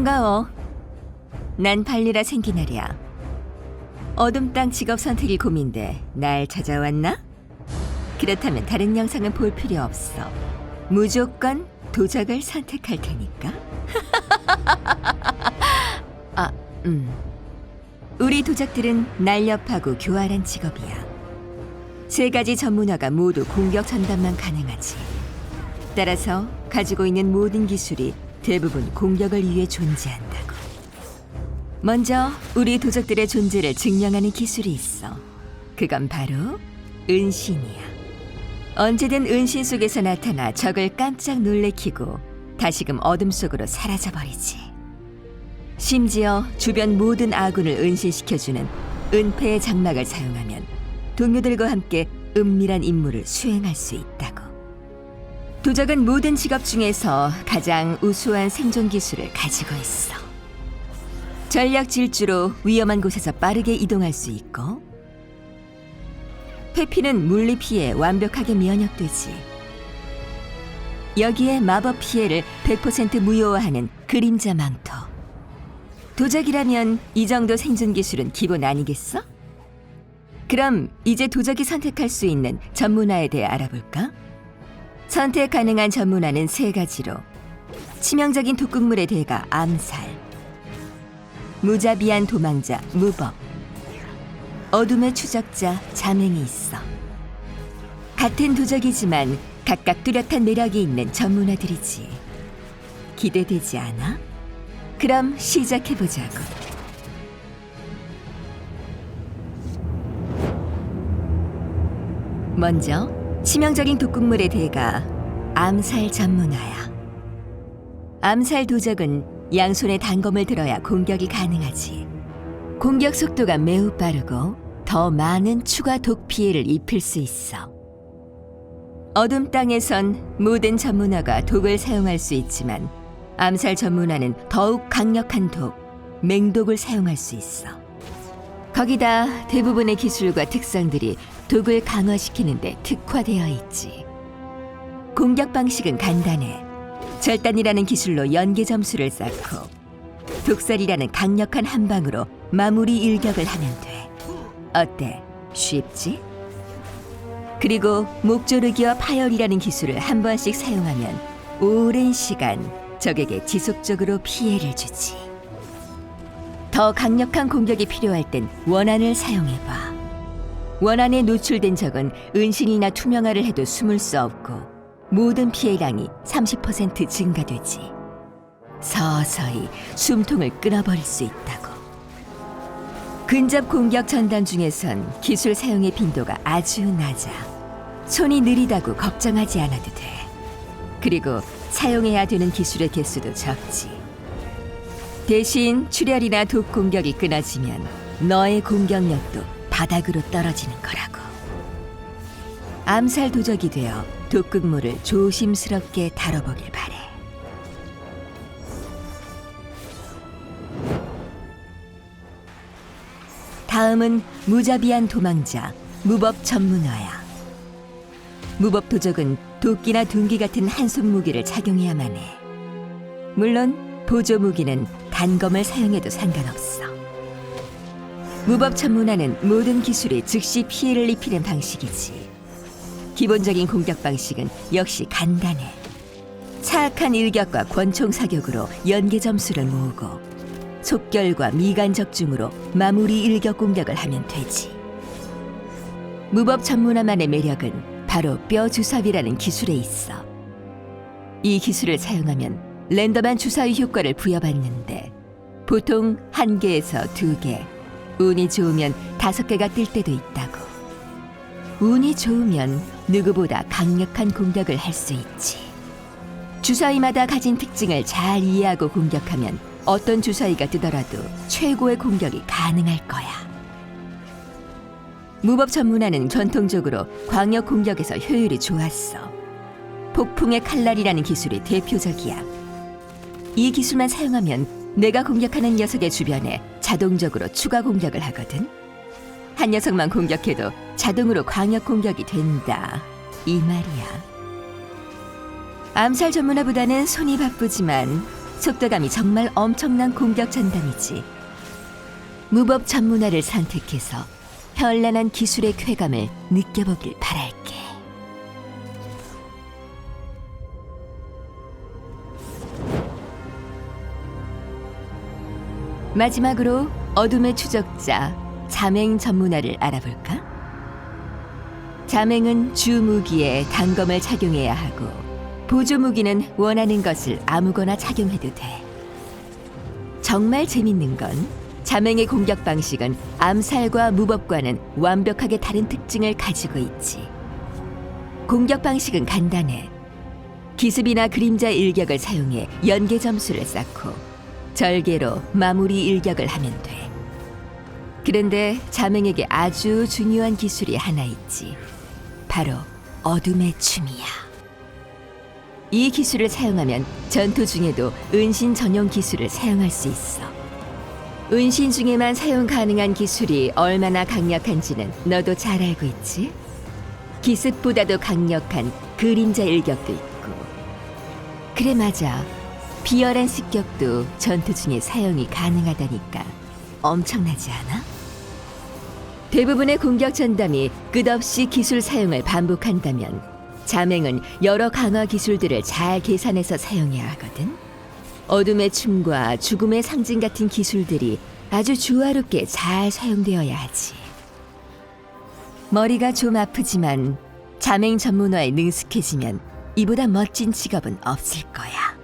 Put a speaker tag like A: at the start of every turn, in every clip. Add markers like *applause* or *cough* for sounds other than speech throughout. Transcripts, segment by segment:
A: 반가워. 난 발리라 생기나리야. 어둠 땅 직업 선택이 고민돼 날 찾아왔나? 그렇다면 다른 영상은 볼 필요 없어. 무조건 도적을 선택할 테니까. *laughs* 아, 음. 우리 도적들은 날렵하고 교활한 직업이야. 세 가지 전문화가 모두 공격 전담만 가능하지. 따라서 가지고 있는 모든 기술이 대부분 공격을 위해 존재한다고. 먼저 우리 도적들의 존재를 증명하는 기술이 있어. 그건 바로 은신이야. 언제든 은신 속에서 나타나 적을 깜짝 놀래키고 다시금 어둠 속으로 사라져버리지. 심지어 주변 모든 아군을 은신시켜주는 은폐의 장막을 사용하면 동료들과 함께 은밀한 임무를 수행할 수 있다고. 도적은 모든 직업 중에서 가장 우수한 생존 기술을 가지고 있어. 전략 질주로 위험한 곳에서 빠르게 이동할 수 있고, 회피는 물리 피해에 완벽하게 면역되지. 여기에 마법 피해를 100% 무효화하는 그림자 망토. 도적이라면 이 정도 생존 기술은 기본 아니겠어? 그럼 이제 도적이 선택할 수 있는 전문화에 대해 알아볼까? 선택 가능한 전문화는 세 가지로. 치명적인 독극물의 대가 암살. 무자비한 도망자 무법. 어둠의 추적자 자맹이 있어. 같은 도적이지만 각각 뚜렷한 매력이 있는 전문화들이지. 기대되지 않아? 그럼 시작해보자고. 먼저 치명적인 독극물의 대가 암살 전문화야. 암살 도적은 양손에 단검을 들어야 공격이 가능하지. 공격 속도가 매우 빠르고 더 많은 추가 독 피해를 입힐 수 있어. 어둠 땅에선 모든 전문화가 독을 사용할 수 있지만 암살 전문화는 더욱 강력한 독, 맹독을 사용할 수 있어. 거기다 대부분의 기술과 특성들이 독을 강화시키는 데 특화되어 있지. 공격 방식은 간단해. 절단이라는 기술로 연계 점수를 쌓고 독살이라는 강력한 한 방으로 마무리 일격을 하면 돼. 어때? 쉽지? 그리고 목조르기와 파열이라는 기술을 한 번씩 사용하면 오랜 시간 적에게 지속적으로 피해를 주지. 더 강력한 공격이 필요할 땐 원한을 사용해봐. 원한에 노출된 적은 은신이나 투명화를 해도 숨을 수 없고 모든 피해량이 30% 증가되지. 서서히 숨통을 끊어버릴 수 있다고. 근접 공격 전단 중에선 기술 사용의 빈도가 아주 낮아. 손이 느리다고 걱정하지 않아도 돼. 그리고 사용해야 되는 기술의 개수도 적지. 대신 출혈이나 독 공격이 끊어지면 너의 공격력도 바닥으로 떨어지는 거라고. 암살 도적이 되어 독극물을 조심스럽게 다뤄보길 바래. 다음은 무자비한 도망자, 무법 전문화야. 무법 도적은 도끼나 둔기 같은 한손 무기를 착용해야만 해. 물론 보조 무기는 단검을 사용해도 상관없어. 무법 전문화는 모든 기술에 즉시 피해를 입히는 방식이지. 기본적인 공격 방식은 역시 간단해. 차악한 일격과 권총 사격으로 연계 점수를 모으고 속결과 미간 적중으로 마무리 일격 공격을 하면 되지. 무법 전문화만의 매력은 바로 뼈 주삽이라는 기술에 있어. 이 기술을 사용하면 랜덤한 주사위 효과를 부여받는데 보통 한 개에서 두 개, 운이 좋으면 다섯 개가 뜰 때도 있다고. 운이 좋으면 누구보다 강력한 공격을 할 수 있지. 주사위마다 가진 특징을 잘 이해하고 공격하면 어떤 주사위가 뜨더라도 최고의 공격이 가능할 거야. 무법 전문화는 전통적으로 광역 공격에서 효율이 좋았어. 폭풍의 칼날이라는 기술이 대표적이야. 이 기술만 사용하면 내가 공격하는 녀석의 주변에 자동적으로 추가 공격을 하거든. 한 녀석만 공격해도 자동으로 광역 공격이 된다. 이 말이야. 암살 전문화보다는 손이 바쁘지만 속도감이 정말 엄청난 공격 전담이지. 무법 전문화를 선택해서 현란한 기술의 쾌감을 느껴보길 바랄게. 마지막으로 어둠의 추적자 자맹 전문화를 알아볼까? 자맹은 주 무기에 단검을 착용해야 하고 보조 무기는 원하는 것을 아무거나 착용해도 돼. 정말 재밌는 건 자맹의 공격 방식은 암살과 무법과는 완벽하게 다른 특징을 가지고 있지. 공격 방식은 간단해. 기습이나 그림자 일격을 사용해 연계 점수를 쌓고 절개로 마무리 일격을 하면 돼. 그런데 자맹에게 아주 중요한 기술이 하나 있지. 바로 어둠의 춤이야. 이 기술을 사용하면 전투 중에도 은신 전용 기술을 사용할 수 있어. 은신 중에만 사용 가능한 기술이 얼마나 강력한지는 너도 잘 알고 있지? 기습보다도 강력한 그림자 일격도 있고. 그래 맞아. 비열한 습격도 전투 중에 사용이 가능하다니까 엄청나지 않아? 대부분의 공격 전담이 끝없이 기술 사용을 반복한다면 자맹은 여러 강화 기술들을 잘 계산해서 사용해야 하거든. 어둠의 춤과 죽음의 상징 같은 기술들이 아주 조화롭게 잘 사용되어야 하지. 머리가 좀 아프지만 자맹 전문화에 능숙해지면 이보다 멋진 직업은 없을 거야.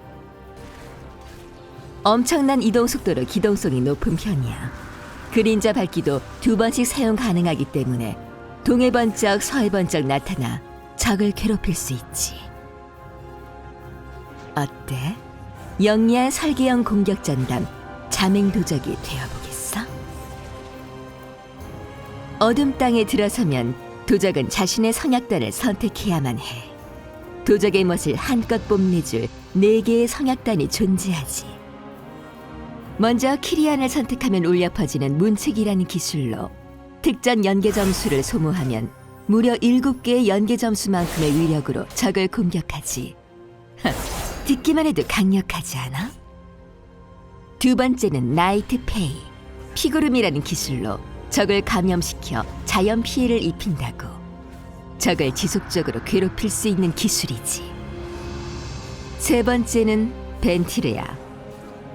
A: 엄청난 이동 속도로 기동성이 높은 편이야. 그림자 밝기도 두 번씩 사용 가능하기 때문에 동해 번쩍 서해 번쩍 나타나 적을 괴롭힐 수 있지. 어때? 영리한 설계형 공격 전담 자맹 도적이 되어보겠어? 어둠 땅에 들어서면 도적은 자신의 성약단을 선택해야만 해. 도적의 멋을 한껏 뽐내줄 네 개의 성약단이 존재하지. 먼저 키리안을 선택하면 울려 퍼지는 문책이라는 기술로 특전 연계 점수를 소모하면 무려 7개의 연계 점수만큼의 위력으로 적을 공격하지. 하, 듣기만 해도 강력하지 않아? 두 번째는 나이트 페이, 피구름이라는 기술로 적을 감염시켜 자연 피해를 입힌다고. 적을 지속적으로 괴롭힐 수 있는 기술이지. 세 번째는 벤티르야.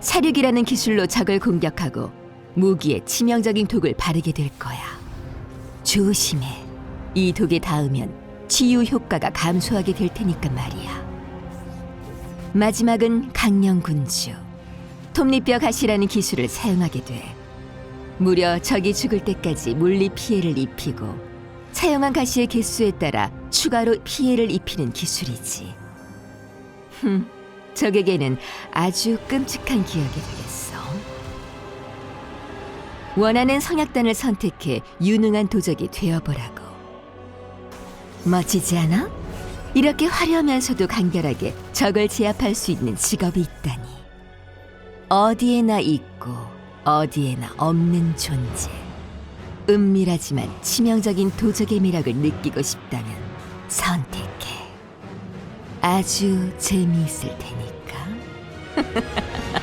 A: 사륙이라는 기술로 적을 공격하고 무기에 치명적인 독을 바르게 될 거야. 조심해. 이 독에 닿으면 치유 효과가 감소하게 될 테니까 말이야. 마지막은 강령군주. 톱니뼈 가시라는 기술을 사용하게 돼. 무려 적이 죽을 때까지 물리 피해를 입히고 사용한 가시의 개수에 따라 추가로 피해를 입히는 기술이지. 흠, 적에게는 아주 끔찍한 기억이 되겠어. 원하는 성약단을 선택해 유능한 도적이 되어보라고. 멋지지 않아? 이렇게 화려하면서도 간결하게 적을 제압할 수 있는 직업이 있다니. 어디에나 있고 어디에나 없는 존재. 은밀하지만 치명적인 도적의 매력을 느끼고 싶다면 선택해. 아주 재미있을 테니까. *laughs*